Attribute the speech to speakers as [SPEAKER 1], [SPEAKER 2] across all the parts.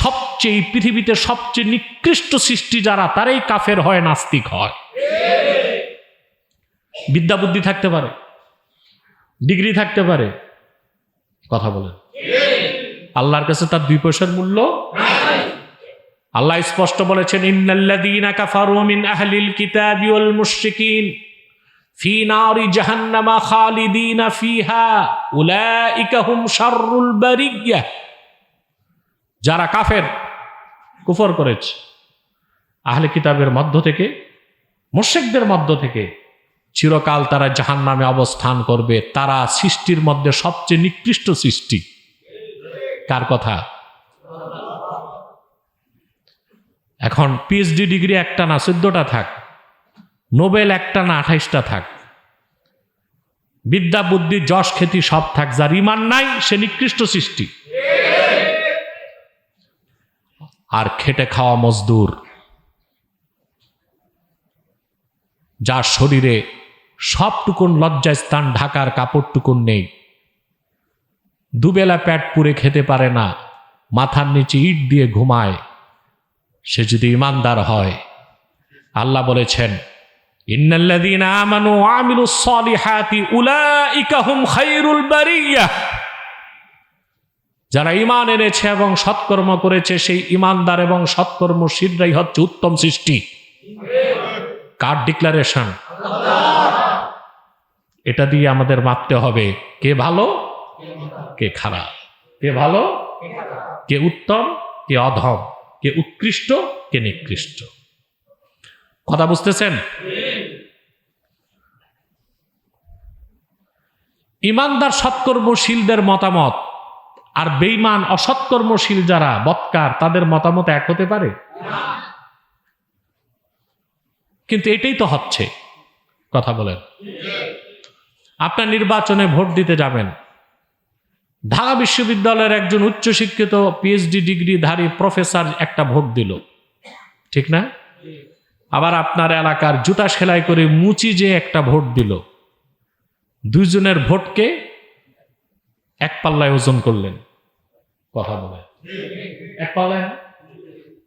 [SPEAKER 1] সবচেয়ে পৃথিবীতে সবচেয়ে নিকৃষ্ট সৃষ্টি যারা, তারাই কাফের হয়, নাস্তিক হয়। বিদ্যা বুদ্ধি থাকতে পারে, ডিগ্রি থাকতে পারে, কথা বলেন। আল্লাহর কাছে তার দুই পয়সার মূল্য আল্লাহ স্পষ্ট বলেছেন, ইন্নাল্লাযীনা কাফারু মিন আহলিল কিতাবি ওয়াল মুশরিকিন ফি নারি জাহান্নামা খালিদিনা ফিহা উলাইকা হুম শাররুল বারিয়া যারা কাফের, কুফর করেছে, আহলে কিতাবের মধ্য থেকে, মুশরিকদের মধ্য থেকে চিরকাল তারা জাহান্নামে অবস্থান করবে। তারা সৃষ্টির মধ্যে সবচেয়ে নিকৃষ্ট সৃষ্টি। কার কথা? এখন পিএইচডি ডিগ্রি একটা না, চোদ্দটা থাক। নোবেল একটা না, আঠাইশটা থাক। বিদ্যা বুদ্ধি যশ খ্যাতি সব থাক। যার ইমান নাই, সে নিকৃষ্ট সৃষ্টি। আর খেটে খাওয়া মজদুর। যার শরীরে সবটুকুন লজ্জা স্থান ঢাকার কাপড়টুকুন নেই। দুবেলা প্যাট পুরে খেতে পারে না, মাথার নিচে ইট দিয়ে ঘুমায়। সে যদি ইমানদার হয়, আল্লাহ বলেছেন, ইন্নাল্লাযীনা আমানু ওয়া আমিলুস সালিহাতি উলাইকা হুম খায়রুল বারিয়া। যারা ইমান এনেছে এবং সৎকর্ম করেছে, সেই ইমানদার এবং সৎকর্ম সৎকর্মশীলরাই হচ্ছে উত্তম সৃষ্টি। কার ডিক্লারেশন? এটা দিয়ে আমাদের মাপতে হবে, কে ভালো, কে খারাপ। কে ভালো, কে উত্তম, কে অধম, কে উৎকৃষ্ট, কে নিকৃষ্ট। কথা বুঝতেছেন? ইমানদার সৎকর্মশীলদের মতামত। আর বেইমান অসৎকর্মশীল যারা, বৎকার, তাদের মতামত এক হতে পারে? কিন্তু এটাই তো হচ্ছে। কথা বলেন। আপনার নির্বাচনে ভোট দিতে যাবেন। ঢাকা বিশ্ববিদ্যালয়ের একজন উচ্চশিক্ষিত পিএইচডি ডিগ্রিধারী প্রফেসর একটা ভোট দিল। ঠিক না? আবার আপনার এলাকার জুতা সেলাই করে মুচি যে একটা ভোট দিল। দুইজনের ভোটকে এক পাল্লায় ওজন করলেন। কথা বলে। এক পাল্লায় না?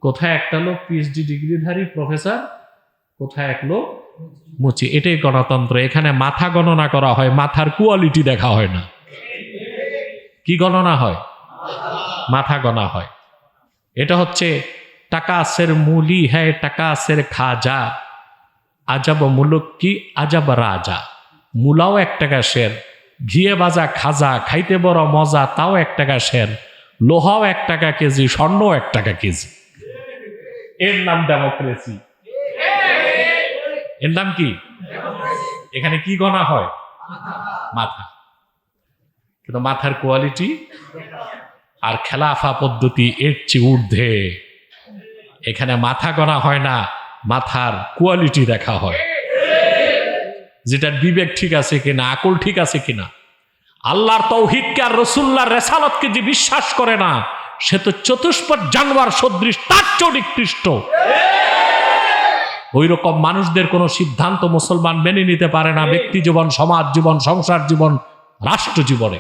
[SPEAKER 1] কোথায় একটা লোক পিএইচডি ডিগ্রিধারী প্রফেসর কোথায় এক লোক মুচি। এটাই গণতন্ত্র। এখানে মাথা গণনা করা হয়, মাথার কোয়ালিটি দেখা হয় না। কি গণনা হয়? মাথা গণা হয়। এটা হচ্ছে টাকা আসের মূলি হ্যাঁ টাকা আসের খাজা। আজাব মুলুক কি? আজাব রাজা। মূলাও এক টাকা শের ঘিয়ে বাজা খাজা, খাইতে বড় মজা, তাও এক টাকা শের লোহাও এক টাকা কেজি, স্বর্ণও এক টাকা কেজি। এর নাম ডেমোক্রেসি। এর নাম কি? এখানে কি গণা হয়? মাথা। কিন্তু মাথার কোয়ালিটি আর খেলাফা পদ্ধতি এর চেয়ে ঊর্ধ্বে। এখানে মাথা গণা হয় না, মাথার কোয়ালিটি দেখা হয়। যেটার বিবেক ঠিক আছে কিনা, আকল ঠিক আছে কিনা। আল্লাহর তৌহিদকে আর রসুল্লাহর রেসালতকে যে বিশ্বাস করে না, সে তো চতুষ্পদ জানোয়ার সদৃশ, তার চেয়েও নিকৃষ্ট। ওই রকম মানুষদের কোনো সিদ্ধান্ত মুসলমান মেনে নিতে পারে না, ব্যক্তি জীবন, সমাজ জীবন, সংসার জীবন, রাষ্ট্র জীবনে।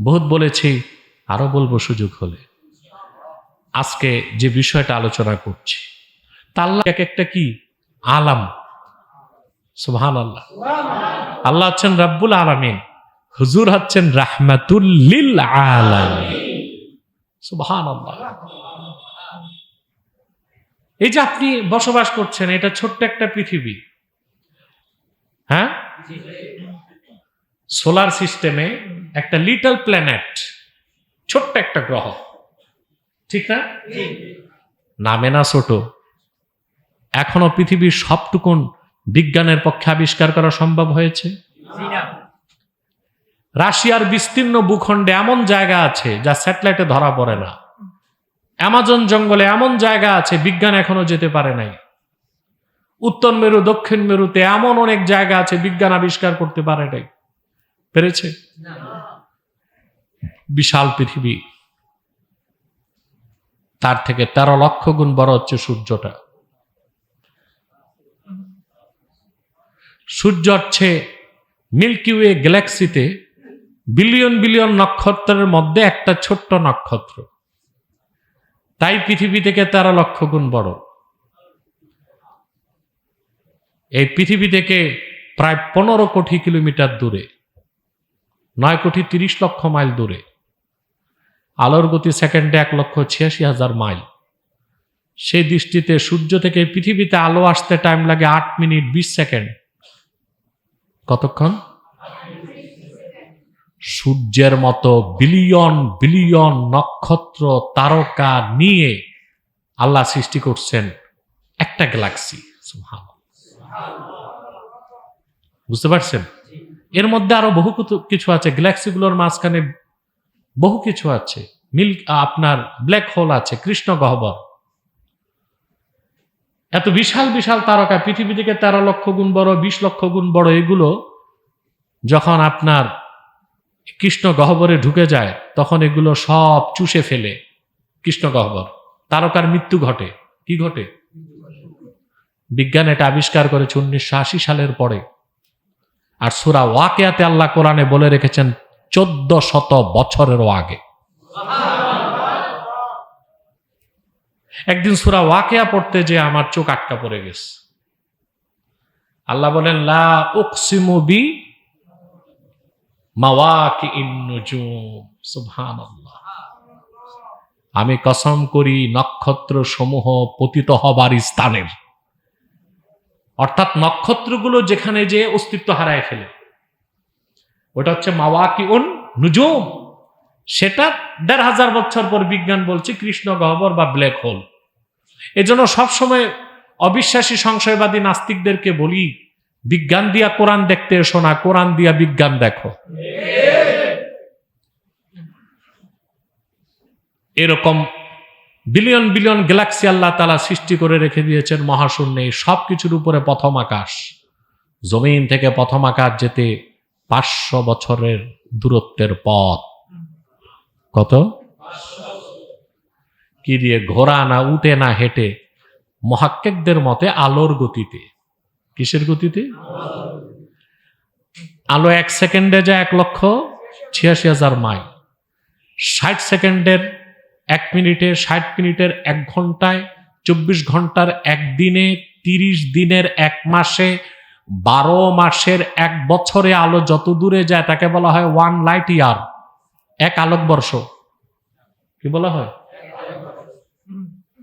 [SPEAKER 1] বহুত বলেছি, আরও বলব সুযোগ হলে। আজকে যে বিষয়টা আলোচনা করছি তাল্লা এক একটা কি? আলাম। সুবহান আল্লাহ আল্লাহ হচ্ছেন রাব্বুল আলামিন হুজুর হচ্ছেন রাহমাতুল্লিল আলামিন। সুবহান আল্লাহ এই যে আপনি বসবাস করছেন এটা ছোট্ট একটা পৃথিবী। হ্যাঁ? সোলার সিস্টেমে একটা লিটল প্ল্যানেট ছোট্ট একটা গ্রহ। ঠিক না? নামে না ছোট। এখনও পৃথিবীর সবটুকুন বিজ্ঞানের পক্ষে আবিষ্কার করা সম্ভব হয়েছে? রাশিয়ার বিস্তীর্ণ ভূখণ্ডে এমন জায়গা আছে যা স্যাটেলাইটে ধরা পড়ে না। অ্যামাজন জঙ্গলে এমন জায়গা আছে, বিজ্ঞান এখনও যেতে পারে নাই। উত্তর মেরু, দক্ষিণ মেরুতে এমন অনেক জায়গা আছে, বিজ্ঞান আবিষ্কার করতে পারে নাই। পেরেছে? বিশাল পৃথিবী। তার থেকে তেরো লক্ষ গুণ বড় হচ্ছে সূর্যটা। সূর্য হচ্ছে মিল্কি ওয়ে গ্যালাক্সিতে বিলিয়ন বিলিয়ন নক্ষত্রের মধ্যে একটা ছোট্ট নক্ষত্র। তাই পৃথিবী থেকে তেরো লক্ষ গুণ বড়। এই পৃথিবী থেকে প্রায় পনেরো কোটি কিলোমিটার দূরে, নয় কোটি তিরিশ লক্ষ মাইল দূরে, আলোর গতি সেকেন্ডে এক লক্ষ ছিয়াশি হাজার মাইল। সেই দৃষ্টিতে সূর্য থেকে পৃথিবীতে আলো আসতে টাইম লাগে আট মিনিট বিশ সেকেন্ড। কতক্ষণ? সূর্যের মতো বিলিয়ন বিলিয়ন নক্ষত্র তারকা নিয়ে আল্লাহ সৃষ্টি করছেন একটা গ্যালাক্সি বুঝতে পারছেন? এর মধ্যে আরও বহু কিছু- আছে। গ্যালাক্সিগুলোর মাঝখানে বহু কিছু আছে। মিল্ক, আপনার ব্ল্যাক হোল আছে, কৃষ্ণ গহ্বর। এত বিশাল বিশাল তারকা, পৃথিবী থেকে তেরো লক্ষ গুণ বড়, বিশ লক্ষ গুণ বড় এগুলো যখন আপনার কৃষ্ণ গহ্বরে ঢুকে যায়, তখন এগুলো সব চুষে ফেলে কৃষ্ণ গহ্বর। তারকার মৃত্যু ঘটে। কি ঘটে? বিজ্ঞান এটা আবিষ্কার করেছে উনিশশো আশি সালের পরে। আর সুরা ওয়াকেয়াতে আল্লাহ কোরআনে বলে রেখেছেন, চোদ্দ শত বছরেরও আগে। একদিন সুরা ওয়াকেয়া পড়তে যে আমার চোখ আটকা পড়ে গেছে। আল্লাহ বলেন, লা বি আমি কসম করি নক্ষত্র সমূহ পতিত হবার স্থানের। অর্থাৎ নক্ষত্রগুলো যেখানে যে অস্তিত্ব হারায় ফেলে। ওটা হচ্ছে মাওয়াকি উন নুজুম। সেটা দেড় হাজার বছর পর বিজ্ঞান বলছে কৃষ্ণ গহ্বর বা ব্ল্যাক হোল। এজন্য সবসময় অবিশ্বাসী সংশয়বাদী নাস্তিকদেরকে বলি, বিজ্ঞান দিয়া কোরআন দেখতে এসো না, কোরআন দিয়া বিজ্ঞান দেখো। এরকম বিলিয়ন বিলিয়ন গ্যালাক্সি আল্লাহ তালা সৃষ্টি করে রেখে দিয়েছেন মহাশূন্যে সব কিছুর উপরে প্রথম আকাশ। জমিন থেকে প্রথম আকাশ যেতে পাঁচশো বছরের দূরত্বের পথ। কত? কি দিয়ে ঘোড়া না উঠে না হেঁটে, মহাক্কেকদের মতে আলোর গতিতে। কিসের গতিতে? আলো এক সেকেন্ডে যায় এক লক্ষ ছিয়াশি হাজার মাইল। ষাট সেকেন্ডের এক মিনিটে, ষাট মিনিটের এক ঘন্টায়, চব্বিশ ঘণ্টার একদিনে তিরিশ দিনের এক মাসে, বারো মাসের এক বছরে আলো যত দূরে যায়, তাকে বলা হয় ওয়ান লাইট ইয়ার এক আলোকবর্ষ। কি বলা হয়?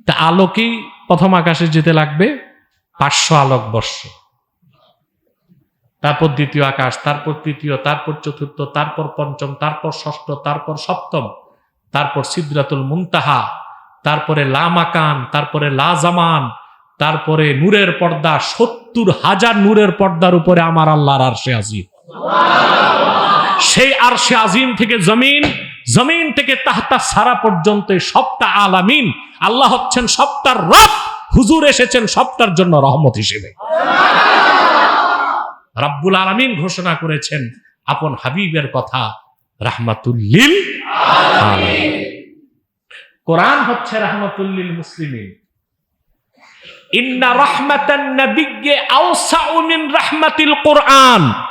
[SPEAKER 1] তা আলোকেই প্রথম আকাশে যেতে লাগবে পাঁচশো আলোকবর্ষ। তারপর দ্বিতীয় আকাশ, তারপর তৃতীয়, তারপর চতুর্থ, তারপর পঞ্চম, তারপর ষষ্ঠ, তারপর সপ্তম, তারপর সিদ্রাতুল মুনতাহা, তারপরে লামাকান তারপরে লাজামান তারপরে নূরের পর্দা, সত্তর হাজার নূরের পর্দার উপরে আমার আল্লাহর আরশে আজিম। সেই আরশে আজিম থেকে জমিন জমিন থেকে তাহতা সারা পর্যন্ত সবটা আলামিন। আল্লাহ হচ্ছেন সবটার রব, হুজুর এসেছেন সবটার জন্য রহমত হিসেবে। রাব্বুল আলামিন ঘোষণা করেছেন, আপন হাবিবের কথা, রাহমাতুল্লিল কোরআন হচ্ছে রাহমাতুল্লিল মুসলিমিন। ইন্না রাহমাতান নাবিয়্যি আওসাউ মিন রাহমাতিল কোরআন।